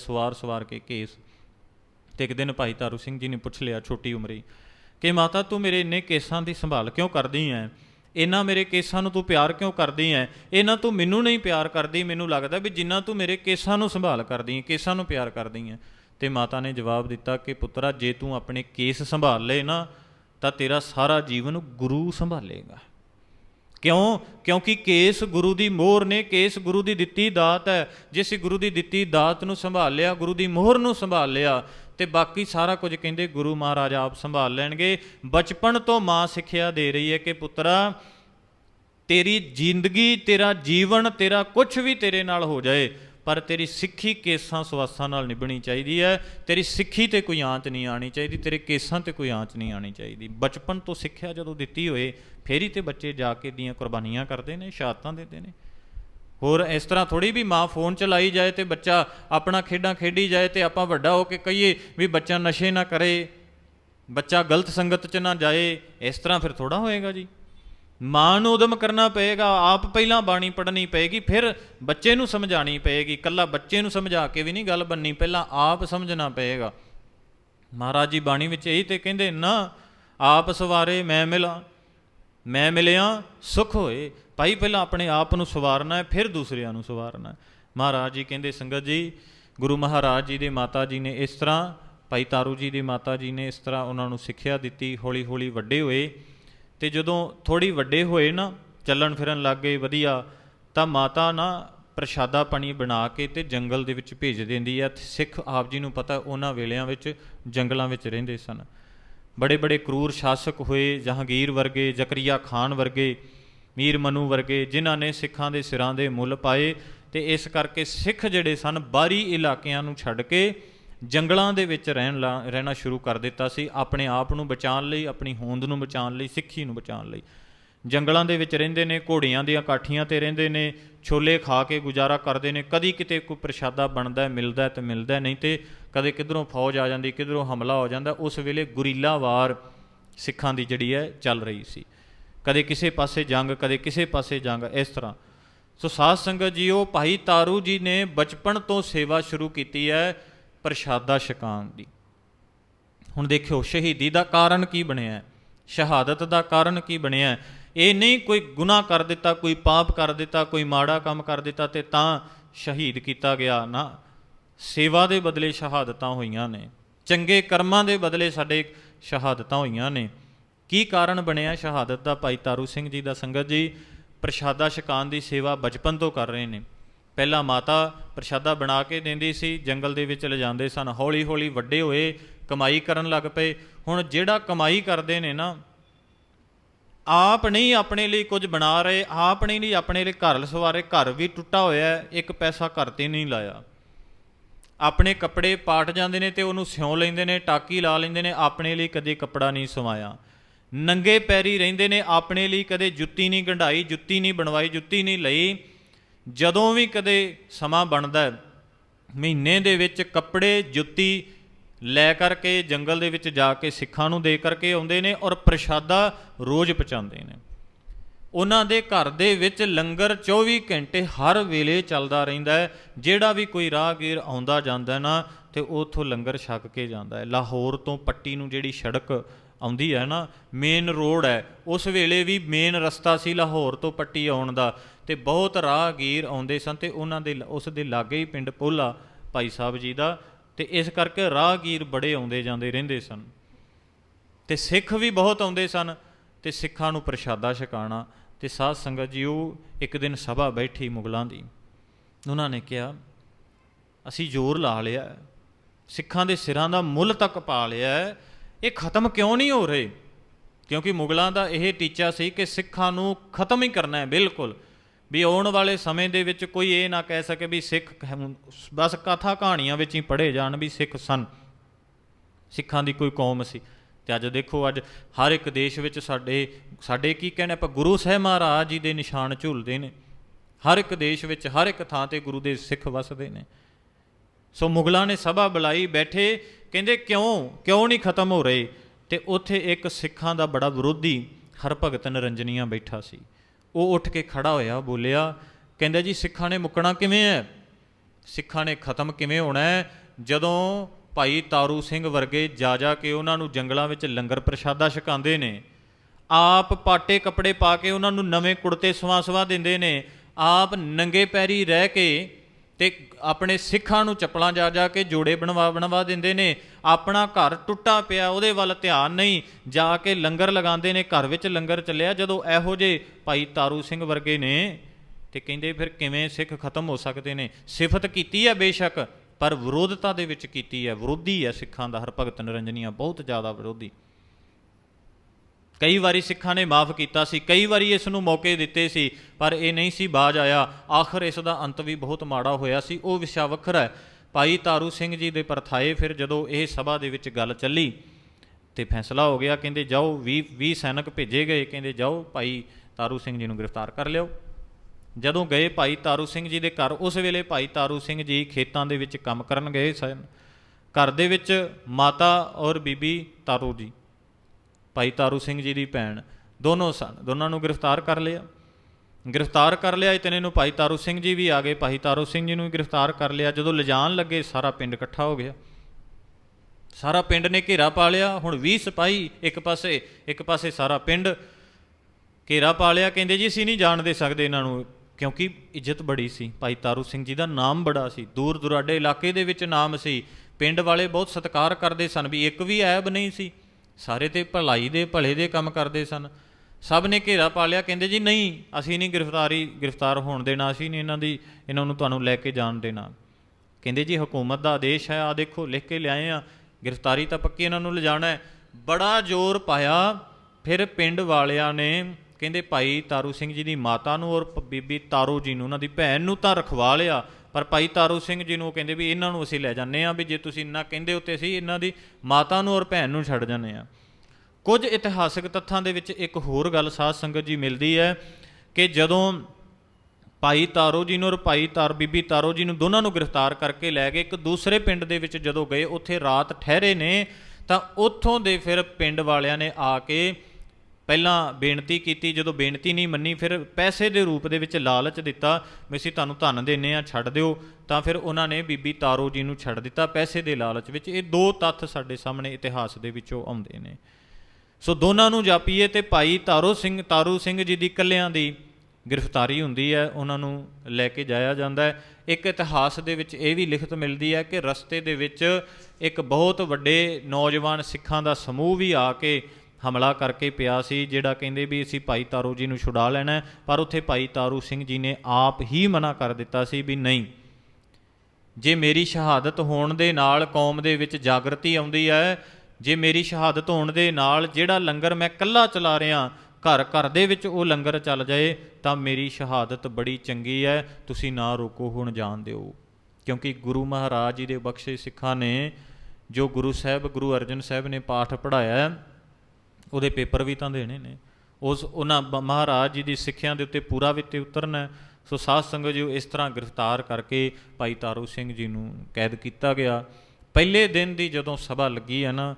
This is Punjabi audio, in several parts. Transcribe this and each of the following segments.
ਸਵਾਰ ਸਵਾਰ ਕੇ ਕੇਸ। ਤੇ ਇੱਕ ਦਿਨ ਭਾਈ ਤਾਰੂ ਸਿੰਘ ਜੀ ਨੇ ਪੁੱਛ ਲਿਆ, ਛੋਟੀ ਉਮਰੇ, ਕਿ ਮਾਤਾ ਤੂੰ ਮੇਰੇ ਇੰਨੇ ਕੇਸਾਂ ਦੀ ਸੰਭਾਲ ਕਿਉਂ ਕਰਦੀ ਐ? ਇਹਨਾਂ ਮੇਰੇ ਕੇਸਾਂ ਨੂੰ ਤੂੰ ਪਿਆਰ ਕਿਉਂ ਕਰਦੀ ਐ? ਇਹਨਾਂ ਤੂੰ ਮੈਨੂੰ ਨਹੀਂ ਪਿਆਰ ਕਰਦੀ, ਮੈਨੂੰ ਲੱਗਦਾ ਵੀ ਜਿੰਨਾ ਤੂੰ ਮੇਰੇ ਕੇਸਾਂ ਨੂੰ ਸੰਭਾਲ ਕਰਦੀ ਐ, ਕੇਸਾਂ ਨੂੰ ਪਿਆਰ ਕਰਦੀ ਐ। ਤੇ ਮਾਤਾ ਨੇ ਜਵਾਬ ਦਿੱਤਾ ਕਿ ਪੁੱਤਰਾ, ਜੇ ਤੂੰ ਆਪਣੇ ਕੇਸ ਸੰਭਾਲ ਲਏ ਨਾ, ਤਾਂ ਤੇਰਾ ਸਾਰਾ ਜੀਵਨ ਗੁਰੂ ਸੰਭਾਲੇਗਾ। ਕਿਉਂ? ਕਿਉਂਕਿ ਕੇਸ ਗੁਰੂ ਦੀ ਮੋਹਰ ਨੇ ਕੇਸ ਗੁਰੂ ਦੀ ਦਿੱਤੀ ਦਾਤ ਹੈ। ਜਿਸ ਗੁਰੂ ਦੀ ਦਿੱਤੀ ਦਾਤ ਨੂੰ ਸੰਭਾਲ ਲਿਆ ਗੁਰੂ ਦੀ ਮੋਹਰ ਨੂੰ ਸੰਭਾਲ ਲਿਆ ਤੇ ਬਾਕੀ ਸਾਰਾ ਕੁਝ ਕਹਿੰਦੇ ਗੁਰੂ ਮਹਾਰਾਜ ਆਪ ਸੰਭਾਲ ਲੈਣਗੇ। ਬਚਪਨ ਤੋਂ ਮਾਂ ਸਿੱਖਿਆ ਦੇ ਰਹੀ ਹੈ ਕਿ ਪੁੱਤਰਾ, ਤੇਰੀ ਜ਼ਿੰਦਗੀ, ਤੇਰਾ ਜੀਵਨ, ਤੇਰਾ ਕੁਝ ਵੀ ਤੇਰੇ ਨਾਲ ਹੋ ਜਾਏ, ਪਰ ਤੇਰੀ ਸਿੱਖੀ ਕੇਸਾਂ ਸਵਾਸਾਂ ਨਾਲ ਨਿਭਣੀ ਚਾਹੀਦੀ ਹੈ। ਤੇਰੀ ਸਿੱਖੀ ਤੇ ਕੋਈ ਆਂਚ ਨਹੀਂ ਆਣੀ ਚਾਹੀਦੀ, ਤੇਰੇ ਕੇਸਾਂ ਤੇ ਕੋਈ ਆਂਚ ਨਹੀਂ ਆਣੀ ਚਾਹੀਦੀ। ਬਚਪਨ ਤੋਂ ਸਿੱਖਿਆ ਜਦੋਂ ਦਿੱਤੀ ਹੋਏ ਫੇਰ ਹੀ ਤੇ ਬੱਚੇ ਜਾ ਕੇ ਦੀਆਂ ਕੁਰਬਾਨੀਆਂ ਕਰਦੇ ਨੇ, ਸ਼ਹਾਦਤਾਂ ਦਿੰਦੇ ਨੇ। ਹੋਰ ਇਸ ਤਰ੍ਹਾਂ ਥੋੜੀ ਵੀ ਮਾਂ ਫੋਨ ਚਲਾਈ ਜਾਏ ਤੇ ਬੱਚਾ ਆਪਣਾ ਖੇਡਾਂ ਖੇਡੀ ਜਾਏ ਤੇ ਆਪਾਂ ਵੱਡਾ ਹੋ ਕੇ ਕਹੀਏ ਵੀ ਬੱਚਾ ਨਸ਼ੇ ਨਾ ਕਰੇ, ਬੱਚਾ ਗਲਤ ਸੰਗਤ 'ਚ ਨਾ ਜਾਏ, ਇਸ ਤਰ੍ਹਾਂ ਫਿਰ ਥੋੜਾ ਹੋਏਗਾ ਜੀ। ਮਾਂ ਨੂੰ ਉਦਮ ਕਰਨਾ ਪਏਗਾ, ਆਪ ਪਹਿਲਾਂ ਬਾਣੀ ਪੜ੍ਹਨੀ ਪਏਗੀ, ਫਿਰ ਬੱਚੇ ਨੂੰ ਸਮਝਾਣੀ ਪਏਗੀ। ਕੱਲਾ ਬੱਚੇ ਨੂੰ ਸਮਝਾ ਕੇ ਵੀ ਨਹੀਂ ਗੱਲ ਬੰਨੀ ਪਹਿਲਾਂ ਆਪ ਸਮਝਣਾ ਪਏਗਾ। ਮਹਾਰਾਜ ਜੀ ਬਾਣੀ ਵਿੱਚ ਇਹੀ ਤੇ ਕਹਿੰਦੇ, ਨਾ, ਆਪ ਸਵਾਰੇ ਮੈਂ ਮਿਲਾਂ ਮੈਂ ਮਿਲਿਆ, ਸੁਖ ਹੋਏ। ਭਾਈ ਪਹਿਲਾਂ ਆਪਣੇ ਆਪ ਨੂੰ ਸਵਾਰਨਾ ਹੈ, ਫਿਰ ਦੂਸਰਿਆਂ ਨੂੰ ਸਵਾਰਨਾ ਹੈ। ਮਹਾਰਾਜ ਜੀ ਕਹਿੰਦੇ, ਸੰਗਤ ਜੀ, ਗੁਰੂ ਮਹਾਰਾਜ ਜੀ ਦੇ ਮਾਤਾ ਜੀ ਨੇ ਇਸ ਤਰ੍ਹਾਂ, ਭਾਈ ਤਾਰੂ ਜੀ ਦੀ ਮਾਤਾ ਜੀ ਨੇ ਇਸ ਤਰ੍ਹਾਂ ਉਹਨਾਂ ਨੂੰ ਸਿੱਖਿਆ ਦਿੱਤੀ ਹੌਲੀ ਹੌਲੀ ਵੱਡੇ ਹੋਏ। ਤੇ ਜਦੋਂ ਥੋੜੀ ਵੱਡੇ ਹੋਏ ਨਾ ਚੱਲਣ ਫਿਰਨ ਲੱਗ ਗਏ, ਵਧੀਆ। ਤਾਂ ਮਾਤਾ ਨਾ ਪ੍ਰਸ਼ਾਦਾ ਪਾਣੀ ਬਣਾ ਕੇ ਤੇ ਜੰਗਲ ਦੇ ਵਿੱਚ ਭੇਜ ਦਿੰਦੀ ਹੈ। ਸਿੱਖ ਆਪ ਜੀ ਨੂੰ ਪਤਾ, ਉਹਨਾਂ ਵੇਲਿਆਂ ਵਿੱਚ, ਜੰਗਲਾਂ ਵਿੱਚ ਰਹਿੰਦੇ ਸਨ। ਬੜੇ ਬੜੇ ਕਰੂਰ ਸ਼ਾਸਕ ਹੋਏ, ਜਹਾਂਗੀਰ ਵਰਗੇ, ਜ਼ਕਰੀਆ ਖਾਨ ਵਰਗੇ, ਮੀਰ ਮਨੂ ਵਰਗੇ, ਜਿਨ੍ਹਾਂ ਨੇ ਸਿੱਖਾਂ ਦੇ ਸਿਰਾਂ ਦੇ ਮੁੱਲ ਪਾਏ ਤੇ ਇਸ ਕਰਕੇ ਸਿੱਖ ਜਿਹੜੇ ਸਨ ਬਾਹਰੀ ਇਲਾਕਿਆਂ ਨੂੰ ਛੱਡ ਕੇ ਜੰਗਲਾਂ ਦੇ ਵਿੱਚ ਰਹਿਣ ਲਾ- ਰਹਿਣਾ ਸ਼ੁਰੂ ਕਰ ਦਿੱਤਾ ਸੀ, ਆਪਣੇ ਆਪ ਨੂੰ ਬਚਾਉਣ ਲਈ, ਆਪਣੀ ਹੋਂਦ ਨੂੰ ਬਚਾਉਣ ਲਈ, ਸਿੱਖੀ ਨੂੰ ਬਚਾਉਣ ਲਈ। ਜੰਗਲਾਂ ਦੇ ਵਿੱਚ ਰਹਿੰਦੇ ਨੇ, ਘੋੜੀਆਂ ਦੀਆਂ ਕਾਠੀਆਂ ਤੇ ਰਹਿੰਦੇ ਨੇ, ਛੋਲੇ ਖਾ ਕੇ ਗੁਜ਼ਾਰਾ ਕਰਦੇ ਨੇ, ਕਦੀ ਕਿਤੇ ਕੋਈ ਪ੍ਰਸ਼ਾਦਾ ਬਣਦਾ, ਮਿਲਦਾ ਹੈ ਤੇ ਮਿਲਦਾ ਨਹੀਂ ਤੇ ਕਦੇ ਕਿਧਰੋਂ ਫੌਜ ਆ ਜਾਂਦੀ, ਕਿਧਰੋਂ ਹਮਲਾ ਹੋ ਜਾਂਦਾ, ਉਸ ਵੇਲੇ ਗੁਰੀਲਾ ਵਾਰ ਸਿੱਖਾਂ ਦੀ ਜਿਹੜੀ ਹੈ ਚੱਲ ਰਹੀ ਸੀ। ਕਦੇ ਕਿਸੇ ਪਾਸੇ ਜੰਗ, ਕਦੇ ਕਿਸੇ ਪਾਸੇ ਜੰਗ, ਇਸ ਤਰ੍ਹਾਂ। ਸੋ ਸਾਧ ਸੰਗਤ ਉਹ ਭਾਈ ਤਾਰੂ ਜੀ ਨੇ ਬਚਪਨ ਤੋਂ ਸੇਵਾ ਸ਼ੁਰੂ ਕੀਤੀ ਹੈ ਪ੍ਰਸ਼ਾਦਾ ਛਕਾਉਣ ਦੀ। ਹੁਣ ਦੇਖਿਓ, ਸ਼ਹੀਦੀ ਦਾ ਕਾਰਨ ਕੀ ਬਣਿਆ ਸ਼ਹਾਦਤ ਦਾ ਕਾਰਨ ਕੀ ਬਣਿਆ ਇਹ ਨਹੀਂ ਕੋਈ ਗੁਨਾਹ ਕਰ ਦਿੱਤਾ, ਕੋਈ ਪਾਪ ਕਰ ਦਿੱਤਾ, ਕੋਈ ਮਾੜਾ ਕੰਮ ਕਰ ਦਿੱਤਾ ਤੇ ਤਾਂ ਸ਼ਹੀਦ ਕੀਤਾ ਗਿਆ। ਨਾ, ਸੇਵਾ ਦੇ ਬਦਲੇ ਸ਼ਹਾਦਤਾਂ ਹੋਈਆਂ ਨੇ। ਚੰਗੇ ਕਰਮਾਂ ਦੇ ਬਦਲੇ ਸਾਡੇ ਸ਼ਹਾਦਤਾਂ ਹੋਈਆਂ ਨੇ। ਕੀ ਕਾਰਨ ਬਣਿਆ ਸ਼ਹਾਦਤ ਦਾ? ਭਾਈ ਤਾਰੂ ਸਿੰਘ ਜੀ ਦਾ ਸੰਗਤ ਜੀ ਪ੍ਰਸ਼ਾਦਾ ਛਕਾਉਣ ਦੀ ਸੇਵਾ ਬਚਪਨ ਤੋਂ ਕਰ ਰਹੇ ਨੇ। ਪਹਿਲਾਂ ਮਾਤਾ ਪ੍ਰਸ਼ਾਦਾ ਬਣਾ ਕੇ ਦਿੰਦੀ ਸੀ, ਜੰਗਲ ਦੇ ਵਿੱਚ ਲਿਜਾਂਦੇ ਸਨ। ਹੌਲੀ ਹੌਲੀ ਵੱਡੇ ਹੋਏ, ਕਮਾਈ ਕਰਨ ਲੱਗ ਪਏ। ਹੁਣ ਜਿਹੜਾ ਕਮਾਈ ਕਰਦੇ ਨੇ ਨਾ ਆਪ ਨਹੀਂ ਆਪਣੇ ਲਈ ਕੁਝ ਬਣਾ ਰਹੇ, ਆਪ ਨਹੀਂ ਨਹੀਂ ਆਪਣੇ ਲਈ ਘਰ ਲਸਵਾਰੇ ਘਰ ਵੀ ਟੁੱਟਾ ਹੋਇਆ, ਇੱਕ ਪੈਸਾ ਘਰ ਤੇ ਨਹੀਂ ਲਾਇਆ। ਆਪਣੇ ਕੱਪੜੇ ਪਾਟ ਜਾਂਦੇ ਨੇ ਤੇ ਉਹਨੂੰ ਸਿਉਂ ਲੈਂਦੇ ਨੇ, ਟਾਕੀ ਲਾ ਲੈਂਦੇ ਨੇ, ਆਪਣੇ ਲਈ ਕਦੇ ਕੱਪੜਾ ਨਹੀਂ ਸਵਾਇਆ। ਨੰਗੇ ਪੈਰੀ ਰਹਿੰਦੇ ਨੇ, ਆਪਣੇ ਲਈ ਕਦੇ ਜੁੱਤੀ ਨਹੀਂ ਗੰਢਾਈ, ਜੁੱਤੀ ਨਹੀਂ ਬਣਵਾਈ, ਜੁੱਤੀ ਨਹੀਂ ਲਈ। ਜਦੋਂ ਵੀ ਕਦੇ ਸਮਾਂ ਬਣਦਾ ਮਹੀਨੇ ਦੇ ਵਿੱਚ ਕੱਪੜੇ, ਜੁੱਤੀ ਲੈ ਕਰਕੇ ਜੰਗਲ ਦੇ ਵਿੱਚ ਜਾ ਕੇ ਸਿੱਖਾਂ ਨੂੰ ਦੇ ਕਰਕੇ ਆਉਂਦੇ ਨੇ ਔਰ ਪ੍ਰਸ਼ਾਦਾ ਰੋਜ਼ ਪਹੁੰਚਾਉਂਦੇ ਨੇ। ਉਹਨਾਂ ਦੇ ਘਰ ਦੇ ਵਿੱਚ ਲੰਗਰ 24 ਘੰਟੇ ਹਰ ਵੇਲੇ ਚੱਲਦਾ ਰਹਿੰਦਾ ਹੈ। ਜਿਹੜਾ ਵੀ ਕੋਈ ਰਾਹਗੀਰ ਆਉਂਦਾ ਜਾਂਦਾ ਨਾ, ਤੇ ਉਹ ਉੱਥੋਂ ਲੰਗਰ ਛਕ ਕੇ ਜਾਂਦਾ ਹੈ। ਲਾਹੌਰ ਤੋਂ ਪੱਟੀ ਨੂੰ ਜਿਹੜੀ ਸੜਕ ਆਉਂਦੀ ਹੈ ਨਾ ਮੇਨ ਰੋਡ ਹੈ। ਉਸ ਵੇਲੇ ਵੀ ਮੇਨ ਰਸਤਾ ਸੀ ਲਾਹੌਰ ਤੋਂ ਪੱਟੀ ਆਉਣ ਦਾ। ਤੇ ਬਹੁਤ ਰਾਹਗੀਰ ਆਉਂਦੇ ਸਨ ਤੇ ਉਹਨਾਂ ਦੇ ਉਸ ਦੇ ਲਾਗੇ ਹੀ ਪਿੰਡ ਪੋਲਾ ਭਾਈ ਸਾਹਿਬ ਜੀ ਦਾ ਤੇ ਇਸ ਕਰਕੇ ਰਾਹਗੀਰ ਬੜੇ ਆਉਂਦੇ ਜਾਂਦੇ ਰਹਿੰਦੇ ਸਨ। ਤੇ ਸਿੱਖ ਵੀ ਬਹੁਤ ਆਉਂਦੇ ਸਨ ਤੇ ਸਿੱਖਾਂ ਨੂੰ ਪ੍ਰਸ਼ਾਦਾ ਛਕਾਣਾ ਤੇ ਸਾਧ ਸੰਗਤ ਜੀ ਉਹ ਇੱਕ ਦਿਨ ਸਭਾ ਬੈਠੀ ਮੁਗਲਾਂ ਦੀ। ਉਹਨਾਂ ਨੇ ਕਿਹਾ, ਅਸੀਂ ਜ਼ੋਰ ਲਾ ਲਿਆ ਸਿੱਖਾਂ ਦੇ ਸਿਰਾਂ ਦਾ ਮੁੱਲ ਤੱਕ ਪਾ ਲਿਆ ਇਹ ਖਤਮ ਕਿਉਂ ਨਹੀਂ ਹੋ ਰਹੇ? ਕਿਉਂਕਿ ਮੁਗਲਾਂ ਦਾ ਇਹ ਟੀਚਾ ਸੀ ਕਿ ਸਿੱਖਾਂ ਨੂੰ ਖਤਮ ਹੀ ਕਰਨਾ ਹੈ, ਬਿਲਕੁਲ। ਵੀ ਆਉਣ ਵਾਲੇ ਸਮੇਂ ਦੇ ਵਿੱਚ ਕੋਈ ਇਹ ਨਾ ਕਹਿ ਸਕੇ ਵੀ ਸਿੱਖ ਬਸ ਕਥਾ ਕਹਾਣੀਆਂ ਵਿੱਚ ਹੀ ਪੜ੍ਹੇ ਜਾਣ ਵੀ ਸਿੱਖ ਸਨ। ਸਿੱਖਾਂ ਦੀ ਕੋਈ ਕੌਮ ਸੀ। ਤੇ ਅੱਜ ਦੇਖੋ, ਅੱਜ ਹਰ ਇੱਕ ਦੇਸ਼ ਵਿੱਚ ਸਾਡੇ ਸਾਡੇ ਕੀ ਕਹਿੰਦੇ ਆਪਾਂ ਗੁਰੂ ਸਾਹਿਬ ਮਹਾਰਾਜ ਜੀ ਦੇ ਨਿਸ਼ਾਨ ਝੂਲਦੇ ਨੇ। ਹਰ ਇੱਕ ਦੇਸ਼ ਵਿੱਚ, ਹਰ ਇੱਕ ਥਾਂ ਤੇ ਗੁਰੂ ਦੇ ਸਿੱਖ ਵਸਦੇ ਨੇ। ਸੋ ਮੁਗਲਾਂ ਨੇ ਸਭਾ ਬੁਲਾਈ, ਬੈਠੇ, ਕਹਿੰਦੇ ਕਿਉਂ ਕਿਉਂ ਨਹੀਂ ਖਤਮ ਹੋ ਰਹੇ? ਤੇ ਉੱਥੇ ਇੱਕ ਸਿੱਖਾਂ ਦਾ ਬੜਾ ਵਿਰੋਧੀ ਹਰਭਗਤ ਨਰੰਜਨੀਆਂ ਬੈਠਾ ਸੀ। ਉਹ ਉੱਠ ਕੇ ਖੜਾ ਹੋਇਆ, ਬੋਲਿਆ, ਕਹਿੰਦਾ ਜੀ, ਸਿੱਖਾਂ ਨੇ ਮੁੱਕਣਾ ਕਿਵੇਂ ਹੈ? ਸਿੱਖਾਂ ਨੇ ਖਤਮ ਕਿਵੇਂ ਹੋਣਾ ਹੈ? ਜਦੋਂ ਭਾਈ ਤਾਰੂ ਸਿੰਘ ਵਰਗੇ ਜਾ ਜਾ ਕੇ ਉਹਨਾਂ ਨੂੰ ਜੰਗਲਾਂ ਵਿੱਚ ਲੰਗਰ ਪ੍ਰਸ਼ਾਦਾ ਛਕਾਉਂਦੇ ਨੇ, ਆਪ ਪਾਟੇ ਕੱਪੜੇ ਪਾ ਕੇ ਉਹਨਾਂ ਨੂੰ ਨਵੇਂ ਕੁੜਤੇ ਸਵਾ ਸਵਾ ਦਿੰਦੇ ਨੇ, ਆਪ ਨੰਗੇ ਪੈਰੀ ਰਹਿ ਕੇ ਤੇ ਆਪਣੇ ਸਿੱਖਾਂ ਨੂੰ ਚੱਪਲਾਂ ਜਾ ਜਾ ਕੇ ਜੋੜੇ ਬਣਵਾ ਬਣਵਾ ਦਿੰਦੇ ਨੇ, ਆਪਣਾ ਘਰ ਟੁੱਟਾ ਪਿਆ, ਉਹਦੇ ਵੱਲ ਧਿਆਨ ਨਹੀਂ, ਜਾ ਕੇ ਲੰਗਰ ਲਗਾਉਂਦੇ ਨੇ, ਘਰ ਵਿੱਚ ਲੰਗਰ ਚੱਲਿਆ, ਜਦੋਂ ਇਹੋ ਜੇ ਭਾਈ ਤਾਰੂ ਸਿੰਘ ਵਰਗੇ ਨੇ, ਤੇ ਕਹਿੰਦੇ ਫਿਰ ਕਿਵੇਂ ਸਿੱਖ ਖਤਮ ਹੋ ਸਕਦੇ ਨੇ? ਸਿਫਤ ਕੀਤੀ ਹੈ ਬੇਸ਼ੱਕ, ਪਰ ਵਿਰੋਧਤਾ ਦੇ ਵਿੱਚ ਕੀਤੀ ਹੈ, ਵਿਰੋਧੀ ਹੈ ਸਿੱਖਾਂ ਦਾ ਹਰਭਗਤ ਨਿਰੰਜਨੀਆ ਬਹੁਤ ਜ਼ਿਆਦਾ ਵਿਰੋਧੀ। ਕਈ ਵਾਰੀ ਸਿੱਖਾਂ ਨੇ ਮਾਫ ਕੀਤਾ ਸੀ, ਕਈ ਵਾਰੀ ਇਸ ਨੂੰ ਮੌਕੇ ਦਿੱਤੇ ਸੀ, ਪਰ ਇਹ ਨਹੀਂ ਸੀ ਬਾਜ ਆਇਆ। ਆਖਰ ਇਸ ਦਾ ਅੰਤ ਵੀ ਬਹੁਤ ਮਾੜਾ ਹੋਇਆ ਸੀ, ਉਹ ਵਿਸ਼ਾ ਵੱਖਰਾ ਹੈ। ਭਾਈ ਤਾਰੂ ਸਿੰਘ ਜੀ ਦੇ ਪਰਥਾਏ ਫਿਰ ਜਦੋਂ ਇਹ ਸਭਾ ਦੇ ਵਿੱਚ ਗੱਲ ਚੱਲੀ ਤੇ ਫੈਸਲਾ ਹੋ ਗਿਆ, ਕਹਿੰਦੇ ਜਾਓ 20 20 ਸੈਨਿਕ ਭੇਜੇ ਗਏ, ਕਹਿੰਦੇ ਜਾਓ ਭਾਈ ਤਾਰੂ ਸਿੰਘ ਜੀ ਨੂੰ ਗ੍ਰਿਫਤਾਰ ਕਰ ਲਿਓ। ਜਦੋਂ ਗਏ ਭਾਈ ਤਾਰੂ ਸਿੰਘ ਜੀ ਦੇ ਘਰ, ਉਸ ਵੇਲੇ ਭਾਈ ਤਾਰੂ ਸਿੰਘ ਜੀ ਖੇਤਾਂ ਦੇ ਵਿੱਚ ਕੰਮ ਕਰਨ ਗਏ ਸਨ। ਘਰ ਦੇ ਵਿੱਚ ਮਾਤਾ ਔਰ ਬੀਬੀ ਤਾਰੂ ਜੀ। ਭਾਈ ਤਾਰੂ ਸਿੰਘ ਜੀ ਦੀ ਭੈਣ, ਦੋਨੋਂ ਸਨ, ਦੋਨਾਂ ਨੂੰ ਗ੍ਰਿਫਤਾਰ ਕਰ ਲਿਆ। ਗ੍ਰਿਫਤਾਰ ਕਰ ਲਿਆ, ਇਤਨੇ ਨੂੰ ਭਾਈ ਤਾਰੂ ਸਿੰਘ ਜੀ ਵੀ ਆ ਗਏ, ਭਾਈ ਤਾਰੂ ਸਿੰਘ ਜੀ ਨੂੰ ਵੀ ਗ੍ਰਿਫਤਾਰ ਕਰ ਲਿਆ। ਜਦੋਂ ਲਿਜਾਣ ਲੱਗੇ, ਸਾਰਾ ਪਿੰਡ ਇਕੱਠਾ ਹੋ ਗਿਆ। ਸਾਰਾ ਪਿੰਡ ਨੇ ਘੇਰਾ ਪਾ ਲਿਆ। ਹੁਣ 20 ਸਿਪਾਹੀ ਇੱਕ ਪਾਸੇ ਇੱਕ ਪਾਸੇ ਸਾਰਾ ਪਿੰਡ ਘੇਰਾ ਪਾ ਲਿਆ। ਕਹਿੰਦੇ ਜੀ, ਅਸੀਂ ਨਹੀਂ ਜਾਣ ਦੇ ਸਕਦੇ ਇਹਨਾਂ ਨੂੰ, ਕਿਉਂਕਿ ਇੱਜ਼ਤ ਬੜੀ ਸੀ। ਭਾਈ ਤਾਰੂ ਸਿੰਘ ਜੀ ਦਾ ਨਾਮ ਬੜਾ ਸੀ। ਦੂਰ ਦੁਰਾਡੇ ਇਲਾਕੇ ਦੇ ਵਿੱਚ ਨਾਮ ਸੀ। ਪਿੰਡ ਵਾਲੇ ਬਹੁਤ ਸਤਿਕਾਰ ਕਰਦੇ ਸਨ ਵੀ ਇੱਕ ਵੀ ਐਬ ਨਹੀਂ ਸੀ। ਸਾਰੇ ਤੇ ਭਲਾਈ ਦੇ, ਭਲੇ ਦੇ ਕੰਮ ਕਰਦੇ ਸਨ। ਸਭ ਨੇ ਘੇਰਾ ਪਾ ਲਿਆ, ਕਹਿੰਦੇ ਜੀ ਨਹੀਂ, ਅਸੀਂ ਨਹੀਂ ਗ੍ਰਿਫਤਾਰੀ, ਗ੍ਰਿਫਤਾਰ ਹੋਣ ਦੇਣਾ, ਅਸੀਂ ਨਹੀਂ ਇਹਨਾਂ ਦੀ, ਇਹਨਾਂ ਨੂੰ ਤੁਹਾਨੂੰ ਲੈ ਕੇ ਜਾਣ ਦੇਣਾ। ਕਹਿੰਦੇ ਜੀ ਹਕੂਮਤ ਦਾ ਆਦੇਸ਼ ਹੈ ਆ ਦੇਖੋ, ਲਿਖ ਕੇ ਲਿਆਏ ਆ, ਗ੍ਰਿਫਤਾਰੀ ਤਾਂ ਪੱਕੀ ਇਹਨਾਂ ਨੂੰ ਲਿਜਾਣਾ ਹੈ। ਬੜਾ ਜ਼ੋਰ ਪਾਇਆ, ਫਿਰ ਪਿੰਡ ਵਾਲਿਆਂ ਨੇ, ਕਹਿੰਦੇ ਭਾਈ ਤਾਰੂ ਸਿੰਘ ਜੀ ਦੀ ਮਾਤਾ ਨੂੰ ਔਰ ਬੀਬੀ ਤਾਰੂ ਜੀ ਨੂੰ, ਉਹਨਾਂ ਦੀ ਭੈਣ ਨੂੰ ਤਾਂ ਰਖਵਾ ਲਿਆ। ਪਰ ਭਾਈ ਤਾਰੂ ਸਿੰਘ ਜੀ ਨੂੰ ਕਹਿੰਦੇ ਵੀ ਇਹਨਾਂ ਨੂੰ ਅਸੀਂ ਲੈ ਜਾਂਦੇ ਆ ਵੀ ਜੇ ਤੁਸੀਂ ਇੰਨਾ ਕਹਿੰਦੇ ਉੱਤੇ ਤੇ ਅਸੀਂ ਇਹਨਾਂ ਦੀ ਮਾਤਾ ਨੂੰ ਔਰ ਭੈਣ ਨੂੰ ਛੱਡ ਜਾਂਦੇ ਆ ਕੁਝ ਇਤਿਹਾਸਕ ਤੱਥਾਂ ਦੇ ਵਿੱਚ ਇੱਕ ਹੋਰ ਗੱਲ ਸਾਧ ਸੰਗਤ ਜੀ ਮਿਲਦੀ ਹੈ ਕਿ ਜਦੋਂ ਭਾਈ ਤਾਰੋ ਜੀ ਨੂੰ ਔਰ ਭਾਈ ਤਾਰ ਬੀਬੀ ਤਾਰੋ ਜੀ ਨੂੰ ਦੋਨਾਂ ਨੂੰ ਗ੍ਰਿਫਤਾਰ ਕਰਕੇ ਲੈ ਗਏ, ਇੱਕ ਦੂਸਰੇ ਪਿੰਡ ਦੇ ਵਿੱਚ ਜਦੋਂ ਗਏ, ਉੱਥੇ ਰਾਤ ਠਹਿਰੇ ਨੇ, ਤਾਂ ਉੱਥੋਂ ਦੇ ਫਿਰ ਪਿੰਡ ਵਾਲਿਆਂ ਨੇ ਆ ਕੇ ਪਹਿਲਾਂ ਬੇਨਤੀ ਕੀਤੀ, ਜਦੋਂ ਬੇਨਤੀ ਨਹੀਂ ਮੰਨੀ, ਫਿਰ ਪੈਸੇ ਦੇ ਰੂਪ ਦੇ ਵਿੱਚ ਲਾਲਚ ਦਿੱਤਾ, ਵੀ ਅਸੀਂ ਤੁਹਾਨੂੰ ਧਨ ਦੇਨੇ ਆ ਛੱਡ ਦਿਓ, ਤਾਂ ਫਿਰ ਉਹਨਾਂ ਨੇ ਬੀਬੀ ਤਾਰੋ ਜੀ ਨੂੰ ਛੱਡ ਦਿੱਤਾ, ਪੈਸੇ ਦੇ ਲਾਲਚ ਵਿੱਚ। ਇਹ ਦੋ ਤੱਥ ਸਾਡੇ ਸਾਹਮਣੇ ਇਤਿਹਾਸ ਦੇ ਵਿੱਚੋਂ ਆਉਂਦੇ ਨੇ। ਸੋ ਦੋਨਾਂ ਨੂੰ ਜਾਪੀਏ ਤੇ ਭਾਈ ਤਾਰੋ ਸਿੰਘ, ਤਾਰੂ ਸਿੰਘ ਜੀ ਦੀ ਇਕੱਲਿਆਂ ਦੀ ਗ੍ਰਿਫਤਾਰੀ ਹੁੰਦੀ ਹੈ, ਉਹਨਾਂ ਨੂੰ ਲੈ ਕੇ ਜਾਇਆ ਜਾਂਦਾ ਹੈ। ਇੱਕ ਇਤਿਹਾਸ ਦੇ ਵਿੱਚ ਇਹ ਵੀ ਲਿਖਤ ਮਿਲਦੀ ਹੈ ਕਿ ਰਸਤੇ ਦੇ ਵਿੱਚ ਇੱਕ ਬਹੁਤ ਵੱਡੇ ਨੌਜਵਾਨ ਸਿੱਖਾਂ ਦਾ ਸਮੂਹ ਵੀ ਆ ਕੇ ਹਮਲਾ ਕਰਕੇ ਪਿਆ ਸੀ, ਜਿਹੜਾ ਕਹਿੰਦੇ ਵੀ ਅਸੀਂ ਭਾਈ ਤਾਰੂ ਜੀ ਨੂੰ ਛੁਡਾ ਲੈਣਾ ਪਰ ਉੱਥੇ ਭਾਈ ਤਾਰੂ ਸਿੰਘ ਜੀ ਨੇ ਆਪ ਹੀ ਮਨਾ ਕਰ ਦਿੱਤਾ ਸੀ ਵੀ ਨਹੀਂ। ਜੇ ਮੇਰੀ ਸ਼ਹਾਦਤ ਹੋਣ ਦੇ ਨਾਲ ਕੌਮ ਦੇ ਵਿੱਚ ਜਾਗਰਤੀ ਆਉਂਦੀ ਹੈ, ਜੇ ਮੇਰੀ ਸ਼ਹਾਦਤ ਹੋਣ ਦੇ ਨਾਲ ਜਿਹੜਾ ਲੰਗਰ ਮੈਂ ਇਕੱਲਾ ਚਲਾ ਰਿਹਾ, ਘਰ ਘਰ ਦੇ ਵਿੱਚ ਉਹ ਲੰਗਰ ਚੱਲ ਜਾਏ, ਤਾਂ ਮੇਰੀ ਸ਼ਹਾਦਤ ਬੜੀ ਚੰਗੀ ਹੈ, ਤੁਸੀਂ ਨਾ ਰੋਕੋ, ਹੁਣ ਜਾਣ ਦਿਓ। ਕਿਉਂਕਿ ਗੁਰੂ ਮਹਾਰਾਜ ਜੀ ਦੇ ਬਖਸ਼ੇ ਸਿੱਖਾਂ ਨੇ ਜੋ ਗੁਰੂ ਸਾਹਿਬ, ਗੁਰੂ ਅਰਜਨ ਸਾਹਿਬ ਨੇ ਪਾਠ ਪੜਾਇਆ ਉਹਦੇ ਪੇਪਰ ਵੀ ਤਾਂ ਦੇਣੇ ਨੇ। ਉਸ, ਉਹਨਾਂ ਬ- ਮਹਾਰਾਜ ਜੀ ਦੀ ਸਿੱਖਿਆ ਦੇ ਉੱਤੇ ਪੂਰਾ ਵੀ ਤੇ ਉਤਰਨਾ ਹੈ। ਸੋ ਸਾਧ ਸੰਗਤ ਜੀ ਇਸ ਤਰ੍ਹਾਂ ਗ੍ਰਿਫਤਾਰ ਕਰਕੇ ਭਾਈ ਤਾਰੂ ਸਿੰਘ ਜੀ ਨੂੰ ਕੈਦ ਕੀਤਾ ਗਿਆ। ਪਹਿਲੇ ਦਿਨ ਦੀ ਜਦੋਂ ਸਭਾ ਲੱਗੀ ਹੈ ਨਾ,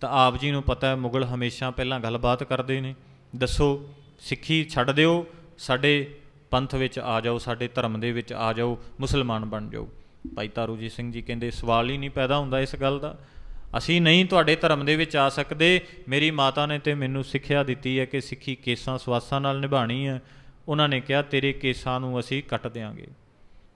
ਤਾਂ ਆਪ ਜੀ ਨੂੰ ਪਤਾ ਹੈ ਮੁਗਲ ਹਮੇਸ਼ਾ ਪਹਿਲਾਂ ਗੱਲਬਾਤ ਕਰਦੇ ਨੇ। ਦੱਸੋ, ਸਿੱਖੀ ਛੱਡ ਦਿਓ, ਸਾਡੇ ਪੰਥ ਵਿੱਚ ਆ ਜਾਓ, ਸਾਡੇ ਧਰਮ ਦੇ ਵਿੱਚ ਆ ਜਾਓ, ਮੁਸਲਮਾਨ ਬਣ ਜਾਓ। ਭਾਈ ਤਾਰੂ ਜੀ ਸਿੰਘ ਜੀ ਕਹਿੰਦੇ, ਸਵਾਲ ਹੀ ਨਹੀਂ ਪੈਦਾ ਹੁੰਦਾ ਇਸ ਗੱਲ ਦਾ। ਅਸੀਂ ਨਹੀਂ ਤੁਹਾਡੇ ਧਰਮ ਦੇ ਵਿੱਚ ਆ ਸਕਦੇ। ਮੇਰੀ ਮਾਤਾ ਨੇ ਤੇ ਮੈਨੂੰ ਸਿੱਖਿਆ ਦਿੱਤੀ ਹੈ ਕਿ ਸਿੱਖੀ ਕੇਸਾਂ ਸਵਾਸਾਂ ਨਾਲ ਨਿਭਾਣੀ ਹੈ। ਉਹਨਾਂ ਨੇ ਕਿਹਾ, ਤੇਰੇ ਕੇਸਾਂ ਨੂੰ ਅਸੀਂ ਕੱਟ ਦਿਆਂਗੇ।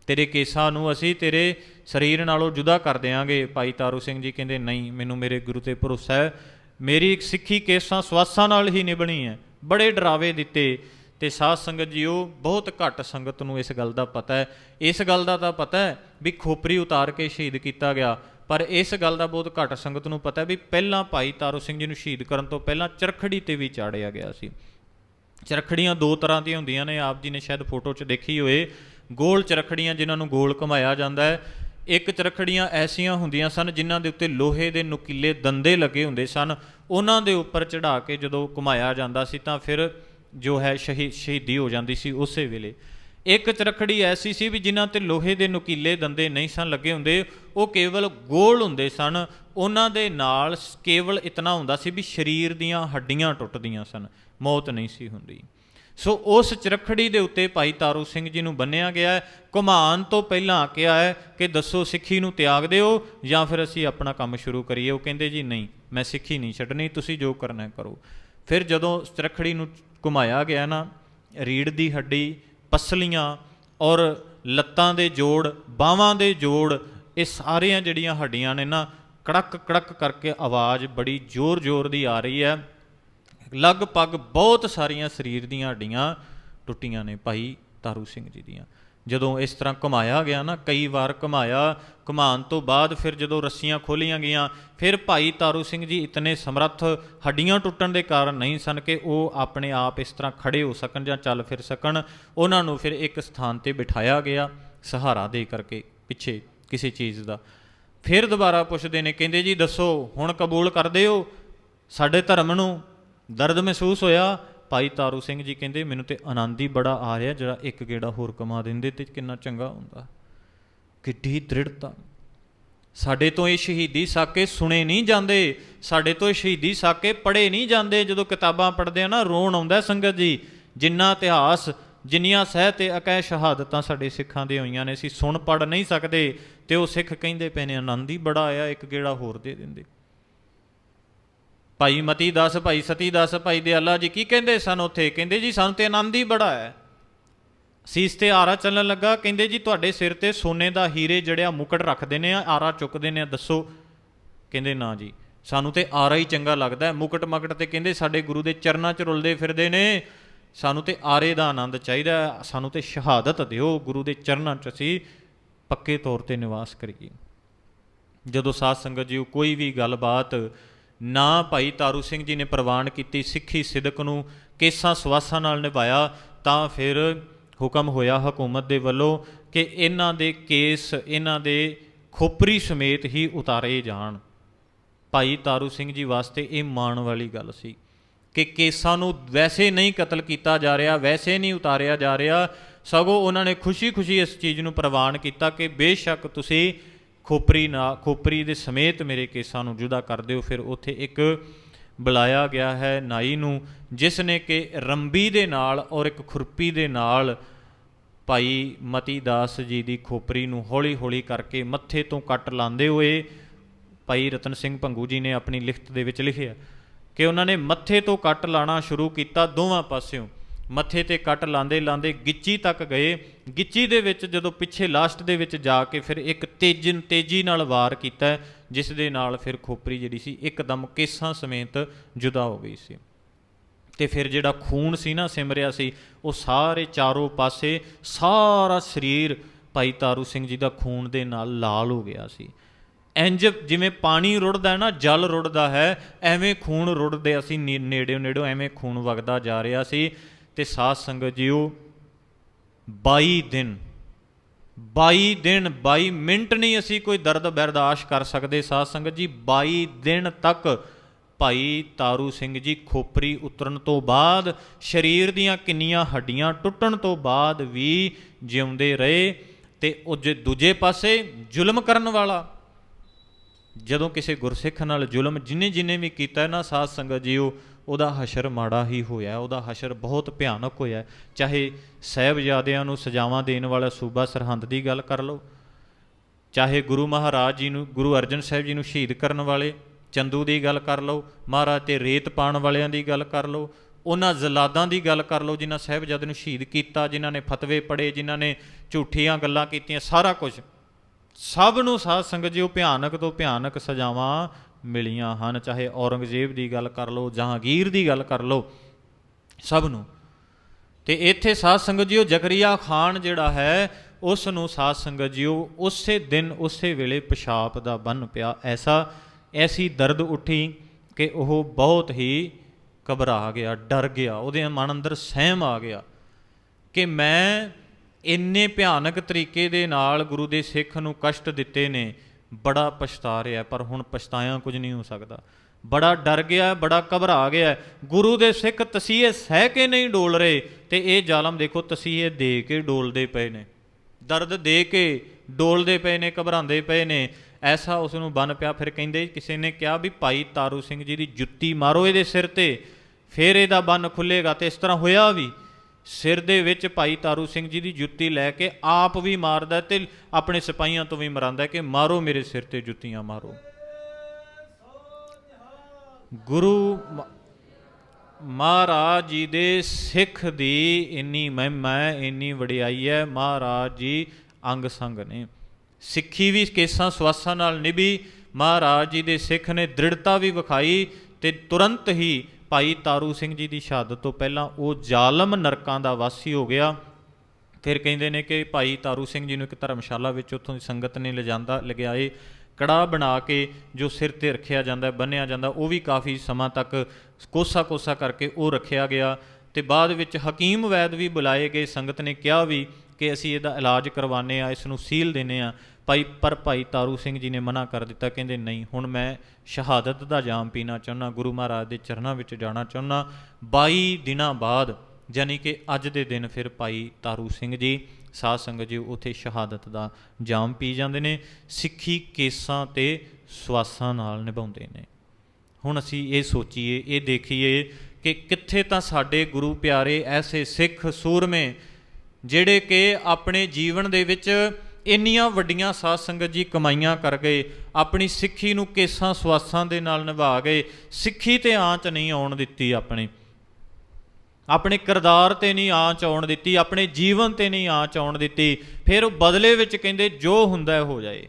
ਤੇਰੇ ਕੇਸਾਂ ਨੂੰ ਅਸੀਂ ਤੇਰੇ ਸਰੀਰ ਨਾਲੋਂ ਜੁਦਾ ਕਰ ਦਿਆਂਗੇ। ਭਾਈ ਤਾਰੂ ਸਿੰਘ ਜੀ ਕਹਿੰਦੇ, ਨਹੀਂ, ਮੈਨੂੰ ਮੇਰੇ ਗੁਰੂ ਤੇ ਭਰੋਸਾ ਹੈ। ਮੇਰੀ ਸਿੱਖੀ ਕੇਸਾਂ ਸਵਾਸਾਂ ਨਾਲ ਹੀ ਨਿਭਣੀ ਹੈ। ਬੜੇ ਡਰਾਵੇ ਦਿੱਤੇ। ਤੇ ਸਾਧ ਸੰਗਤ ਜੀ ਉਹ ਬਹੁਤ ਘੱਟ ਸੰਗਤ ਨੂੰ ਇਸ ਗੱਲ ਦਾ ਪਤਾ ਹੈ। ਇਸ ਗੱਲ ਦਾ ਤਾਂ ਪਤਾ ਹੈ ਵੀ ਖੋਪਰੀ ਉਤਾਰ ਕੇ ਸ਼ਹੀਦ ਕੀਤਾ ਗਿਆ। ਪਰ ਇਸ ਗੱਲ ਦਾ ਬਹੁਤ ਘੱਟ ਸੰਗਤ ਨੂੰ ਪਤਾ ਵੀ ਪਹਿਲਾਂ ਭਾਈ ਤਾਰੂ ਸਿੰਘ ਜੀ ਨੂੰ ਸ਼ਹੀਦ ਕਰਨ ਤੋਂ ਪਹਿਲਾਂ ਚਰਖੜੀ ਤੇ ਵੀ ਚਾੜਿਆ ਗਿਆ ਸੀ। ਚਰਖੜੀਆਂ ਦੋ ਤਰ੍ਹਾਂ ਦੀਆਂ ਹੁੰਦੀਆਂ ਨੇ, ਆਪ ਜੀ ਨੇ ਸ਼ਾਇਦ ਫੋਟੋ 'ਚ ਦੇਖੀ ਹੋਏ। ਗੋਲ ਚਰਖੜੀਆਂ ਜਿਨ੍ਹਾਂ ਨੂੰ ਗੋਲ ਘੁਮਾਇਆ ਜਾਂਦਾ ਹੈ। ਇੱਕ ਚਰਖੜੀਆਂ ਐਸੀਆਂ ਹੁੰਦੀਆਂ ਸਨ ਜਿਨ੍ਹਾਂ ਦੇ ਉੱਤੇ ਲੋਹੇ ਦੇ ਨੁਕੀਲੇ ਦੰਦੇ ਲੱਗੇ ਹੁੰਦੇ ਸਨ। ਉਹਨਾਂ ਦੇ ਉੱਪਰ ਚੜਾ ਕੇ ਜਦੋਂ ਘੁਮਾਇਆ ਜਾਂਦਾ ਸੀ ਤਾਂ ਫਿਰ ਜੋ ਹੈ ਸ਼ਹੀ ਸ਼ਹੀਦੀ ਹੋ ਜਾਂਦੀ ਸੀ ਉਸੇ ਵੇਲੇ। ਇੱਕ ਚਰਖੜੀ ਐਸੀ ਸੀ ਵੀ ਜਿਨ੍ਹਾਂ ਤੇ ਲੋਹੇ ਦੇ ਨੁਕੀਲੇ ਦੰਦੇ ਨਹੀਂ ਸਨ ਲੱਗੇ ਹੁੰਦੇ। ਉਹ ਕੇਵਲ ਗੋਲ ਹੁੰਦੇ ਸਨ। ਉਹਨਾਂ ਦੇ ਨਾਲ ਕੇਵਲ ਇਤਨਾ ਹੁੰਦਾ ਸੀ ਵੀ ਸਰੀਰ ਦੀਆਂ ਹੱਡੀਆਂ ਟੁੱਟਦੀਆਂ ਸਨ। ਮੌਤ ਨਹੀਂ ਸੀ ਹੁੰਦੀ। ਸੋ ਉਸ ਚਰਖੜੀ ਦੇ ਉੱਤੇ ਭਾਈ ਤਾਰੂ ਸਿੰਘ ਜੀ ਨੂੰ ਬੰਨਿਆ ਗਿਆ ਹੈ। ਘੁਮਾਨ ਤੋਂ ਪਹਿਲਾਂ ਕਿਹਾ ਹੈ ਕਿ ਦੱਸੋ ਸਿੱਖੀ ਨੂੰ ਤਿਆਗ ਦਿਓ ਜਾਂ ਫਿਰ ਅਸੀਂ ਆਪਣਾ ਕੰਮ ਸ਼ੁਰੂ ਕਰੀਏ। ਉਹ ਕਹਿੰਦੇ ਜੀ ਨਹੀਂ, ਮੈਂ ਸਿੱਖੀ ਨਹੀਂ ਛੱਡਣੀ, ਤੁਸੀਂ ਜੋ ਕਰਨਾ ਕਰੋ। ਫਿਰ ਜਦੋਂ ਚਰਖੜੀ ਨੂੰ ਘੁਮਾਇਆ ਗਿਆ ਨਾ ਰੀੜ ਦੀ ਹੱਡੀ ਪਸਲੀਆਂ ਔਰ ਲੱਤਾਂ ਦੇ ਜੋੜ, ਬਾਹਾਂ ਦੇ ਜੋੜ, ਇਹ ਸਾਰੀਆਂ ਜਿਹੜੀਆਂ ਹੱਡੀਆਂ ਨੇ ਨਾ, ਕੜਕ ਕੜਕ ਕਰਕੇ ਆਵਾਜ਼ ਬੜੀ ਜ਼ੋਰ-ਜ਼ੋਰ ਦੀ ਆ ਰਹੀ ਹੈ। ਲਗਭਗ ਬਹੁਤ ਸਾਰੀਆਂ ਸਰੀਰ ਦੀਆਂ ਹੱਡੀਆਂ ਟੁੱਟੀਆਂ ਨੇ ਭਾਈ ਤਾਰੂ ਸਿੰਘ ਜੀ ਦੀਆਂ। ਜਦੋਂ ਇਸ ਤਰ੍ਹਾਂ ਘੁਮਾਇਆ ਗਿਆ ਨਾ, ਕਈ ਵਾਰ ਘੁਮਾਇਆ, ਘੁਮਾਉਣ ਤੋਂ ਬਾਅਦ ਫਿਰ ਜਦੋਂ ਰੱਸੀਆਂ ਖੋਲੀਆਂ ਗਈਆਂ, ਫਿਰ ਭਾਈ ਤਾਰੂ ਸਿੰਘ ਜੀ ਇਤਨੇ ਸਮਰੱਥ ਹੱਡੀਆਂ ਟੁੱਟਣ ਦੇ ਕਾਰਨ ਨਹੀਂ ਸਨ ਕਿ ਉਹ ਆਪਣੇ ਆਪ ਇਸ ਤਰ੍ਹਾਂ ਖੜੇ ਹੋ ਸਕਣ ਜਾਂ ਚੱਲ ਫਿਰ ਸਕਣ, ਉਹਨਾਂ ਨੂੰ ਫਿਰ ਇੱਕ ਸਥਾਨ ਤੇ ਬਿਠਾਇਆ ਗਿਆ ਸਹਾਰਾ ਦੇ ਕਰਕੇ ਪਿੱਛੇ ਕਿਸੇ ਚੀਜ਼ ਦਾ। ਫਿਰ ਦੁਬਾਰਾ ਪੁੱਛਦੇ ਨੇ, ਕਹਿੰਦੇ ਜੀ ਦੱਸੋ, ਹੁਣ ਕਬੂਲ ਕਰਦੇ ਹੋ? ਸਾਡੇ ਧਰਮ ਨੂੰ ਦਰਦ ਮਹਿਸੂਸ ਹੋਇਆ ਭਾਈ ਤਾਰੂ ਸਿੰਘ ਜੀ ਕਹਿੰਦੇ, ਮੈਨੂੰ ਤੇ ਆਨੰਦ ਹੀ ਬੜਾ ਆ ਰਿਹਾ ਜਿਹੜਾ ਇੱਕ ਗੇੜਾ ਹੋਰ ਕਮਾ ਦਿੰਦੇ ਤੇ ਕਿੰਨਾ ਚੰਗਾ ਹੁੰਦਾ। ਕਿੱਡੀ ਦ੍ਰਿੜਤਾ। ਸਾਡੇ ਤੋਂ ਇਹ ਸ਼ਹੀਦੀ ਸਾਕੇ ਸੁਣੇ ਨਹੀਂ ਜਾਂਦੇ। ਸਾਡੇ ਤੋਂ ਇਹ ਸ਼ਹੀਦੀ ਸਾਕੇ ਪੜ੍ਹੇ ਨਹੀਂ ਜਾਂਦੇ। ਜਦੋਂ ਕਿਤਾਬਾਂ ਪੜ੍ਹਦੇ ਆ ਨਾ, ਰੋਣ ਆਉਂਦਾ ਸੰਗਤ ਜੀ। ਜਿੰਨਾ ਇਤਿਹਾਸ, ਜਿੰਨੀਆਂ ਸਹਿ ਤੇ ਅਕੈ ਸ਼ਹਾਦਤਾਂ ਸਾਡੇ ਸਿੱਖਾਂ ਦੇ ਹੋਈਆਂ ਨੇ, ਅਸੀਂ ਸੁਣ ਪੜ ਨਹੀਂ ਸਕਦੇ। ਤੇ ਉਹ ਸਿੱਖ ਕਹਿੰਦੇ ਪਏ ਨੇ, ਆਨੰਦ ਹੀ ਬੜਾ ਆਇਆ, ਇੱਕ ਗੇੜਾ ਹੋਰ ਦੇ ਦਿੰਦੇ। ਭਾਈ ਮਤੀ ਦਾਸ, ਭਾਈ ਸਤੀ ਦਾਸ, ਭਾਈ ਦਿਆਲਾ ਜੀ ਕੀ ਕਹਿੰਦੇ ਸਨ ਉੱਥੇ? ਕਹਿੰਦੇ ਜੀ, ਸਾਨੂੰ ਤੇ ਆਨੰਦ ਹੀ ਬੜਾ ਹੈ। ਸੀਸ ਤੇ ਆਰਾ ਚੱਲਣ ਲੱਗਾ, ਕਹਿੰਦੇ ਜੀ, ਤੁਹਾਡੇ ਸਿਰ ਤੇ ਸੋਨੇ ਦਾ ਹੀਰੇ ਜੜਿਆ ਮੁਕਟ ਰੱਖਦੇ ਨੇ ਆਰਾ ਚੁੱਕਦੇ ਨੇ ਦੱਸੋ। ਕਹਿੰਦੇ ਨਾ ਜੀ, ਸਾਨੂੰ ਤੇ ਆਰਾ ਹੀ ਚੰਗਾ ਲੱਗਦਾ ਮੁਕਟ ਮਕਟ ਤੇ ਕਹਿੰਦੇ ਸਾਡੇ ਗੁਰੂ ਦੇ ਚਰਨਾਂ 'ਚ ਰੁਲਦੇ ਫਿਰਦੇ ਨੇ। ਸਾਨੂੰ ਤੇ ਆਰੇ ਦਾ ਆਨੰਦ ਚਾਹੀਦਾ ਸਾਨੂੰ ਤੇ ਸ਼ਹਾਦਤ ਦਿਓ, ਗੁਰੂ ਦੇ ਚਰਨਾਂ 'ਚ ਅਸੀਂ ਪੱਕੇ ਤੌਰ ਤੇ ਨਿਵਾਸ ਕਰੀਏ। ਜਦੋਂ ਸਾਧ ਸੰਗਤ ਜੀ ਕੋਈ ਵੀ ਗੱਲਬਾਤ ਨਾ ਭਾਈ ਤਾਰੂ ਸਿੰਘ ਜੀ ਨੇ ਪ੍ਰਵਾਨ ਕੀਤੀ, ਸਿੱਖੀ ਸਿਦਕ ਨੂੰ ਕੇਸਾਂ ਸਵਾਸਾਂ ਨਾਲ ਨਿਭਾਇਆ, ਤਾਂ ਫਿਰ ਹੁਕਮ ਹੋਇਆ ਹਕੂਮਤ ਦੇ ਵੱਲੋਂ ਕਿ ਇਹਨਾਂ ਦੇ ਕੇਸ, ਇਹਨਾਂ ਦੇ ਖੋਪਰੀ ਸਮੇਤ ਹੀ ਉਤਾਰੇ ਜਾਣ। ਭਾਈ ਤਾਰੂ ਸਿੰਘ ਜੀ ਵਾਸਤੇ ਇਹ ਮਾਣ ਵਾਲੀ ਗੱਲ ਸੀ ਕਿ ਕੇਸਾਂ ਨੂੰ ਵੈਸੇ ਨਹੀਂ ਕਤਲ ਕੀਤਾ ਜਾ ਰਿਹਾ, ਵੈਸੇ ਨਹੀਂ ਉਤਾਰਿਆ ਜਾ ਰਿਹਾ। ਸਗੋਂ ਉਹਨਾਂ ਨੇ ਖੁਸ਼ੀ-ਖੁਸ਼ੀ ਇਸ ਚੀਜ਼ ਨੂੰ ਪ੍ਰਵਾਨ ਕੀਤਾ ਕਿ ਬੇਸ਼ੱਕ ਤੁਸੀਂ ਖੋਪਰੀ ਨਾ, ਖੋਪਰੀ ਦੇ ਸਮੇਤ ਮੇਰੇ ਕੇਸਾਂ ਨੂੰ ਜੁਦਾ ਕਰ ਦਿਓ। ਫਿਰ ਉੱਥੇ ਇੱਕ ਬੁਲਾਇਆ ਗਿਆ ਹੈ ਨਾਈ ਨੂੰ, ਜਿਸ ਨੇ ਕਿ ਰੰਬੀ ਦੇ ਨਾਲ ਔਰ ਇੱਕ ਖੁਰਪੀ ਦੇ ਨਾਲ ਭਾਈ ਮਤੀ ਦਾਸ ਜੀ ਦੀ ਖੋਪਰੀ ਨੂੰ ਹੌਲੀ-ਹੌਲੀ ਕਰਕੇ ਮੱਥੇ ਤੋਂ ਕੱਟ ਲਾਉਂਦੇ ਹੋਏ ਭਾਈ ਰਤਨ ਸਿੰਘ ਭੰਗੂ ਜੀ ਨੇ ਆਪਣੀ ਲਿਖਤ ਦੇ ਵਿੱਚ ਲਿਖਿਆ ਕਿ ਉਹਨਾਂ ਨੇ ਮੱਥੇ ਤੋਂ ਕੱਟ ਲਾਣਾ ਸ਼ੁਰੂ ਕੀਤਾ ਦੋਵਾਂ ਪਾਸਿਓਂ। ਮੱਥੇ ਤੇ ਕੱਟ ਲਾਂਦੇ ਲਾਂਦੇ ਗਿੱਚੀ ਤੱਕ ਗਏ। ਗਿੱਚੀ ਦੇ ਵਿੱਚ ਜਦੋਂ ਪਿੱਛੇ ਲਾਸਟ ਦੇ ਵਿੱਚ ਜਾ ਕੇ ਫਿਰ ਇੱਕ ਤੇਜ਼ਨ ਤੇਜ਼ੀ ਨਾਲ ਵਾਰ ਕੀਤਾ, ਜਿਸ ਦੇ ਨਾਲ ਫਿਰ ਖੋਪਰੀ ਜਿਹੜੀ ਸੀ ਇੱਕਦਮ ਕੇਸਾਂ ਸਮੇਤ ਜੁਦਾ ਹੋ ਗਈ ਸੀ। ਤੇ ਫਿਰ ਜਿਹੜਾ ਖੂਨ ਸੀ ਨਾ ਸਿਮਰਿਆ ਸੀ, ਉਹ ਸਾਰੇ ਚਾਰੋਂ ਪਾਸੇ ਸਾਰਾ ਸਰੀਰ ਭਾਈ ਤਾਰੂ ਸਿੰਘ ਜੀ ਦਾ ਖੂਨ ਦੇ ਨਾਲ ਲਾਲ ਹੋ ਗਿਆ ਸੀ। ਇੰਜ ਜਿਵੇਂ ਪਾਣੀ ਰੁੜਦਾ ਹੈ ਨਾ, ਜਲ ਰੁੜਦਾ ਹੈ, ਐਵੇਂ ਖੂਨ ਰੁੜਦੇ ਅਸੀਂ ਨੀ- ਨੇੜਿਓਂ ਨੇੜਿਓਂ ਐਵੇਂ ਖੂਨ ਵਗਦਾ ਜਾ ਰਿਹਾ ਸੀ। ਤੇ ਸਾਧ ਸੰਗਤ ਜੀਓ 22 ਦਿਨ 22 ਦਿਨ 22 ਮਿੰਟ ਨਹੀਂ ਅਸੀਂ ਕੋਈ ਦਰਦ ਬਰਦਾਸ਼ਤ ਕਰ ਸਕਦੇ ਸਾਧ ਸੰਗਤ ਜੀ। 22 ਦਿਨ ਤੱਕ ਭਾਈ ਤਾਰੂ ਸਿੰਘ ਜੀ ਖੋਪਰੀ ਉਤਰਨ ਤੋਂ ਬਾਅਦ, ਸਰੀਰ ਦੀਆਂ ਕਿੰਨੀਆਂ ਹੱਡੀਆਂ ਟੁੱਟਣ ਤੋਂ ਬਾਅਦ ਵੀ ਜਿਉਂਦੇ ਰਹੇ ਤੇ ਉਹ ਜੇ ਦੂਜੇ ਪਾਸੇ ਜ਼ੁਲਮ ਕਰਨ ਵਾਲਾ ਜਦੋਂ ਕਿਸੇ ਗੁਰਸਿੱਖ ਨਾਲ ਜ਼ੁਲਮ ਜਿਨੇ ਜਿਨੇ ਵੀ ਕੀਤਾ ਨਾ ਸਾਧ ਸੰਗਤ ਜੀਓ, ਉਹਦਾ ਹਸ਼ਰ ਮਾੜਾ ਹੀ ਹੋਇਆ, ਉਹਦਾ ਹਸ਼ਰ ਬਹੁਤ ਭਿਆਨਕ ਹੋਇਆ। ਚਾਹੇ ਸਹਿਬਜ਼ਾਦਿਆਂ ਨੂੰ ਸਜ਼ਾਵਾਂ ਦੇਣ ਵਾਲਾ ਸੂਬਾ ਸਰਹੰਦ ਦੀ ਗੱਲ ਕਰ ਲਓ, ਚਾਹੇ ਗੁਰੂ ਮਹਾਰਾਜ ਜੀ ਨੂੰ, ਗੁਰੂ ਅਰਜਨ ਸਾਹਿਬ ਜੀ ਨੂੰ ਸ਼ਹੀਦ ਕਰਨ ਵਾਲੇ ਚੰਦੂ ਦੀ ਗੱਲ ਕਰ ਲਓ, ਮਹਾਰਾਜ ਤੇ ਰੇਤ ਪਾਣ ਵਾਲਿਆਂ ਦੀ ਗੱਲ ਕਰ ਲਓ, ਉਹਨਾਂ ਜ਼ਲਾਦਾਂ ਦੀ ਗੱਲ ਕਰ ਲਓ, ਜਿਨ੍ਹਾਂ ਸਾਹਿਬਜ਼ਾਦੇ ਨੂੰ ਸ਼ਹੀਦ ਕੀਤਾ, ਜਿਨ੍ਹਾਂ ਨੇ ਫਤਵੇ ਪੜੇ ਜਿਨ੍ਹਾਂ ਨੇ ਝੂਠੀਆਂ ਗੱਲਾਂ ਕੀਤੀਆਂ, ਸਾਰਾ ਕੁਝ। ਸਭ ਨੂੰ ਸਾਧ ਸੰਗਤ ਜੀ ਉਹ ਭਿਆਨਕ ਤੋਂ ਭਿਆਨਕ ਸਜ਼ਾਵਾਂ ਮਿਲੀਆਂ ਹਨ। ਚਾਹੇ ਔਰੰਗਜ਼ੇਬ ਦੀ ਗੱਲ ਕਰ ਲਓ, ਜਹਾਂਗੀਰ ਦੀ ਗੱਲ ਕਰ ਲਓ, ਸਭ ਨੂੰ। ਤੇ ਇੱਥੇ ਸਾਧ ਸੰਗਤ ਜੀਓ ਜ਼ਕਰੀਆ ਖਾਨ ਜਿਹੜਾ ਹੈ, ਉਸ ਨੂੰ ਸਾਧ ਸੰਗਤ ਜੀਓ ਉਸੇ ਦਿਨ, ਉਸੇ ਵੇਲੇ ਪਿਸ਼ਾਬ ਦਾ ਬੰਨ ਪਿਆ। ਐਸਾ, ਐਸੀ ਦਰਦ ਉੱਠੀ ਕਿ ਉਹ ਬਹੁਤ ਹੀ ਘਬਰਾ ਗਿਆ, ਡਰ ਗਿਆ। ਉਹਦੇ ਮਨ ਅੰਦਰ ਸਹਿਮ ਆ ਗਿਆ ਕਿ ਮੈਂ ਇੰਨੇ ਭਿਆਨਕ ਤਰੀਕੇ ਦੇ ਨਾਲ ਗੁਰੂ ਦੇ ਸਿੱਖ ਨੂੰ ਕਸ਼ਟ ਦਿੱਤੇ ਨੇ, ਬੜਾ ਪਛਤਾ ਰਿਹਾ, ਪਰ ਹੁਣ ਪਛਤਾਇਆ ਕੁਝ ਨਹੀਂ ਹੋ ਸਕਦਾ। ਬੜਾ ਡਰ ਗਿਆ, ਬੜਾ ਘਬਰਾ ਗਿਆ। ਗੁਰੂ ਦੇ ਸਿੱਖ ਤਸੀਹੇ ਸਹਿ ਕੇ ਨਹੀਂ ਡੋਲ ਰਹੇ ਤੇ ਇਹ ਜ਼ਾਲਮ ਦੇਖੋ ਤਸੀਹੇ ਦੇ ਕੇ ਡੋਲਦੇ ਪਏ ਨੇ। ਦਰਦ ਦੇ ਕੇ ਡੋਲਦੇ ਪਏ ਨੇ, ਘਬਰਾਉਂਦੇ ਪਏ ਨੇ। ਐਸਾ ਉਸ ਨੂੰ ਬਨ ਪਿਆ, ਫਿਰ ਕਹਿੰਦੇ ਕਿਸੇ ਨੇ ਕਿਹਾ ਵੀ ਭਾਈ ਤਾਰੂ ਸਿੰਘ ਜੀ ਦੀ ਜੁੱਤੀ ਮਾਰੋ ਇਹਦੇ ਸਿਰ ਤੇ, ਫਿਰ ਇਹਦਾ ਬੰਨ ਖੁੱਲੇਗਾ ਤੇ ਇਸ ਤਰ੍ਹਾਂ ਹੋਇਆ ਵੀ। ਸਿਰ ਦੇ ਵਿੱਚ ਭਾਈ ਤਾਰੂ ਸਿੰਘ ਜੀ ਦੀ ਜੁੱਤੀ ਲੈ ਕੇ ਆਪ ਵੀ ਮਾਰਦਾ ਤੇ ਆਪਣੇ ਸਿਪਾਹੀਆਂ ਤੋਂ ਵੀ ਮਰਾਂਦਾ ਕਿ ਮਾਰੋ ਮੇਰੇ ਸਿਰ ਤੇ ਜੁੱਤੀਆਂ ਮਾਰੋ। ਗੁਰੂ ਮ- ਮਹਾਰਾਜ ਜੀ ਦੇ ਸਿੱਖ ਦੀ ਇੰਨੀ ਮਹਿਮਾ ਹੈ, ਇੰਨੀ ਵਡਿਆਈ ਹੈ, ਮਹਾਰਾਜ ਜੀ ਅੰਗ ਸੰਗ ਨੇ। ਸਿੱਖੀ ਵੀ ਕੇਸਾਂ ਸਵਾਸਾਂ ਨਾਲ ਨਿਭੀ, ਮਹਾਰਾਜ ਜੀ ਦੇ ਸਿੱਖ ਨੇ ਦ੍ਰਿੜਤਾ ਵੀ ਵਿਖਾਈ ਤੇ ਤੁਰੰਤ ਹੀ ਭਾਈ ਤਾਰੂ ਸਿੰਘ ਜੀ ਦੀ ਸ਼ਹਾਦਤ ਤੋਂ ਪਹਿਲਾਂ ਉਹ ਜ਼ਾਲਮ ਨਰਕਾਂ ਦਾ ਵਾਸੀ ਹੋ ਗਿਆ। ਫਿਰ ਕਹਿੰਦੇ ਨੇ ਕਿ ਭਾਈ ਤਾਰੂ ਸਿੰਘ ਜੀ ਨੂੰ ਇੱਕ ਧਰਮਸ਼ਾਲਾ ਵਿੱਚ ਉੱਥੋਂ ਦੀ ਸੰਗਤ ਨੇ ਲਿਜਾਂਦਾ ਲਗਾਏ ਕੜਾ ਬਣਾ ਕੇ ਜੋ ਸਿਰ ਤੇ ਰੱਖਿਆ ਜਾਂਦਾ ਬੰਨਿਆ ਜਾਂਦਾ, ਉਹ ਵੀ ਕਾਫੀ ਸਮਾਂ ਤੱਕ ਕੋਸਾ ਕੋਸਾ ਕਰਕੇ ਉਹ ਰੱਖਿਆ ਗਿਆ। ਤੇ ਬਾਅਦ ਵਿੱਚ ਹਕੀਮ ਵੈਦ ਵੀ ਬੁਲਾਏ ਗਏ। ਸੰਗਤ ਨੇ ਕਿਹਾ ਵੀ ਕਿ ਅਸੀਂ ਇਹਦਾ ਇਲਾਜ ਕਰਵਾਉਂਦੇ ਆ ਇਸ ਨੂੰ ਸੀਲ ਦਿੰਨੇ ਆ ਭਾਈ, ਪਰ ਭਾਈ ਤਾਰੂ ਸਿੰਘ ਜੀ ਨੇ ਮਨਾ ਕਰ ਦਿੱਤਾ, ਕਹਿੰਦੇ ਨਹੀਂ, ਹੁਣ ਮੈਂ ਸ਼ਹਾਦਤ ਦਾ ਜਾਮ ਪੀਣਾ ਚਾਹੁੰਦਾ ਗੁਰੂ ਮਹਾਰਾਜ ਦੇ ਚਰਨਾਂ ਵਿੱਚ ਜਾਣਾ ਚਾਹੁੰਦਾ 22 ਦਿਨਾਂ ਬਾਅਦ, ਯਾਨੀ ਕਿ ਅੱਜ ਦੇ ਦਿਨ ਫਿਰ ਭਾਈ ਤਾਰੂ ਸਿੰਘ ਜੀ, ਸਾਧ ਸੰਗਤ ਜੀ ਉਥੇ ਸ਼ਹਾਦਤ ਦਾ ਜਾਮ ਪੀ ਜਾਂਦੇ ਨੇ, ਸਿੱਖੀ ਕੇਸਾਂ ਤੇ ਸਵਾਸਾਂ ਨਾਲ ਨਿਭਾਉਂਦੇ ਨੇ। ਹੁਣ ਅਸੀਂ ਇਹ ਸੋਚੀਏ, ਇਹ ਦੇਖੀਏ ਕਿ ਕਿੱਥੇ ਤਾਂ ਸਾਡੇ ਗੁਰੂ ਪਿਆਰੇ ਐਸੇ ਸਿੱਖ ਸੂਰਮੇ, ਜਿਹੜੇ ਕਿ ਆਪਣੇ ਜੀਵਨ ਦੇ ਵਿੱਚ ਇੰਨੀਆਂ ਵੱਡੀਆਂ ਸਾਧ ਸੰਗਤ ਜੀ ਕਮਾਈਆਂ ਕਰ ਗਏ, ਆਪਣੀ ਸਿੱਖੀ ਨੂੰ ਕੇਸਾਂ ਸਵਾਸਾਂ ਦੇ ਨਾਲ ਨਿਭਾ ਗਏ, ਸਿੱਖੀ ਤੇ ਆਂਚ ਨਹੀਂ ਆਉਣ ਦਿੱਤੀ ਆਪਣੇ। ਆਪਣੇ ਕਿਰਦਾਰ ਤੇ ਨਹੀਂ ਆਂਚ ਆਉਣ ਦਿੱਤੀ, ਆਪਣੇ ਜੀਵਨ ਤੇ ਨਹੀਂ ਆਂਚ ਆਉਣ ਦਿੱਤੀ, ਫਿਰ ਉਹ ਬਦਲੇ ਵਿੱਚ ਕਹਿੰਦੇ ਜੋ ਹੁੰਦਾ ਹੋ ਜਾਏ।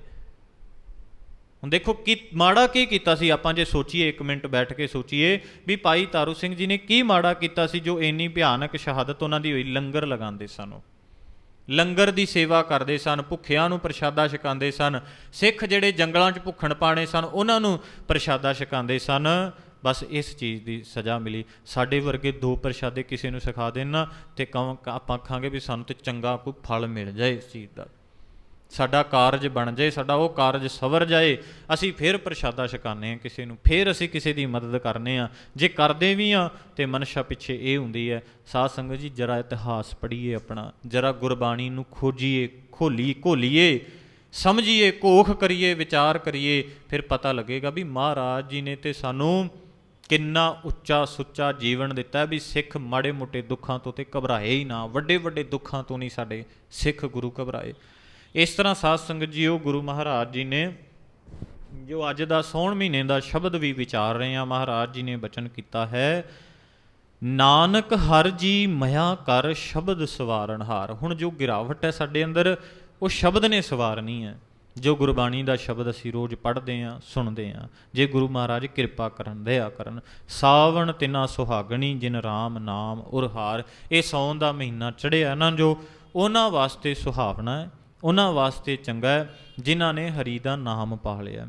ਹੁਣ ਦੇਖੋ ਕੀ, ਮਾੜਾ ਕੀ ਕੀਤਾ ਸੀ? ਆਪਾਂ ਜੇ ਸੋਚੀਏ, ਇੱਕ ਮਿੰਟ ਬੈਠ ਕੇ ਸੋਚੀਏ ਵੀ ਭਾਈ ਤਾਰੂ ਸਿੰਘ ਜੀ ਨੇ ਕੀ ਮਾੜਾ ਕੀਤਾ ਸੀ ਜੋ ਇੰਨੀ ਭਿਆਨਕ ਸ਼ਹਾਦਤ ਉਹਨਾਂ ਦੀ ਹੋਈ, ਲੰਗਰ ਲਗਾਉਂਦੇ ਸਨ ਉਹ। ਲੰਗਰ ਦੀ ਸੇਵਾ ਕਰਦੇ ਸਨ, ਭੁੱਖਿਆਂ ਨੂੰ ਪ੍ਰਸ਼ਾਦਾ ਛਕਾਉਂਦੇ ਸਨ, ਸਿੱਖ ਜਿਹੜੇ ਜੰਗਲਾਂ 'ਚ ਭੁੱਖਣ ਪਾਣੇ ਸਨ, ਉਹਨਾਂ ਨੂੰ ਪ੍ਰਸ਼ਾਦਾ ਛਕਾਉਂਦੇ ਸਨ। ਬਸ ਇਸ ਚੀਜ਼ ਦੀ ਸਜ਼ਾ ਮਿਲੀ। ਸਾਡੇ ਵਰਗੇ ਦੋ ਪ੍ਰਸ਼ਾਦੇ ਕਿਸੇ ਨੂੰ ਸਿਖਾ ਦੇਣ ਨਾ, ਤੇ ਆਪਾਂ ਆਖਾਂਗੇ ਵੀ ਸਾਨੂੰ ਤੇ ਚੰਗਾ ਕੋਈ ਫਲ ਮਿਲ ਜਾਏ ਇਸ ਚੀਜ਼ ਦਾ। ਸਾਡਾ ਕਾਰਜ ਬਣ ਜਾਏ, ਸਾਡਾ ਉਹ ਕਾਰਜ ਸਵਰ ਜਾਏ, ਅਸੀਂ ਫਿਰ ਪ੍ਰਸ਼ਾਦਾ ਛਕਾਉਂਦੇ ਆ ਕਿਸੇ ਨੂੰ, ਫਿਰ ਅਸੀਂ ਕਿਸੇ ਦੀ ਮਦਦ ਕਰਨੇ ਆ ਜੇ ਕਰਦੇ ਵੀ ਆ ਤੇ ਮਨਸ਼ਾ ਪਿੱਛੇ ਇਹ ਹੁੰਦੀ ਹੈ, ਸਾਧ ਸੰਗਤ ਜੀ, ਜਰਾ ਇਤਿਹਾਸ ਪੜ੍ਹੀਏ ਆਪਣਾ, ਜਰਾ ਗੁਰਬਾਣੀ ਨੂੰ ਖੋਜੀਏ, ਖੋਲੀ, ਘੋਲੀਏ, ਸਮਝੀਏ ਕੋਖ ਕਰੀਏ, ਵਿਚਾਰ ਕਰੀਏ, ਫਿਰ ਪਤਾ ਲੱਗੇਗਾ ਵੀ ਮਹਾਰਾਜ ਜੀ ਨੇ ਤੇ ਸਾਨੂੰ ਕਿੰਨਾ ਉੱਚਾ ਸੁੱਚਾ ਜੀਵਨ ਦਿੱਤਾ ਵੀ ਸਿੱਖ ਮਾੜੇ ਮੋਟੇ ਦੁੱਖਾਂ ਤੋਂ ਤੇ ਘਬਰਾਏ ਹੀ ਨਾ, ਵੱਡੇ ਵੱਡੇ ਦੁੱਖਾਂ ਤੋਂ ਨਹੀਂ ਸਾਡੇ ਸਿੱਖ ਗੁਰੂ ਘਬਰਾਏ। ਇਸ ਤਰ੍ਹਾਂ ਸਾਧ ਸੰਗਤ ਉਹ ਗੁਰੂ ਮਹਾਰਾਜ ਜੀ ਨੇ ਜੋ ਅੱਜ ਦਾ ਸੌਣ ਮਹੀਨੇ ਦਾ ਸ਼ਬਦ ਵੀ ਵਿਚਾਰ ਰਹੇ ਆ ਮਹਾਰਾਜ ਜੀ ਨੇ ਬਚਨ ਕੀਤਾ ਹੈ, ਨਾਨਕ ਹਰ ਜੀ ਮਇਆ ਕਰ ਸ਼ਬਦ ਸਵਾਰਨ ਹਾਰ। ਹੁਣ ਜੋ ਗਿਰਾਵਟ ਹੈ ਸਾਡੇ ਅੰਦਰ, ਉਹ ਸ਼ਬਦ ਨੇ ਸਵਾਰਨੀ ਹੈ। ਜੋ ਗੁਰਬਾਣੀ ਦਾ ਸ਼ਬਦ ਅਸੀਂ ਰੋਜ਼ ਪੜ੍ਹਦੇ ਆਂ ਸੁਣਦੇ ਆਂ ਜੇ ਗੁਰੂ ਮਹਾਰਾਜ ਕਿਰਪਾ ਕਰਨ, ਦਇਆ ਕਰਨ, ਸਾਵਣ ਤਿਨਾ ਸੁਹਾਗਣੀ ਜਿਨ ਰਾਮ ਨਾਮ ਉਰਹਾਰ ਇਹ ਸੌਣ ਦਾ ਮਹੀਨਾ ਚੜਿਆ ਨਾ ਜੋ ਉਹਨਾਂ ਵਾਸਤੇ ਸੁਹਾਵਣਾ ਹੈ ਉਹਨਾਂ ਵਾਸਤੇ ਚੰਗਾ ਹੈ ਜਿਨ੍ਹਾਂ ਨੇ ਹਰੀ ਦਾ ਨਾਮ ਪਾ ਲਿਆ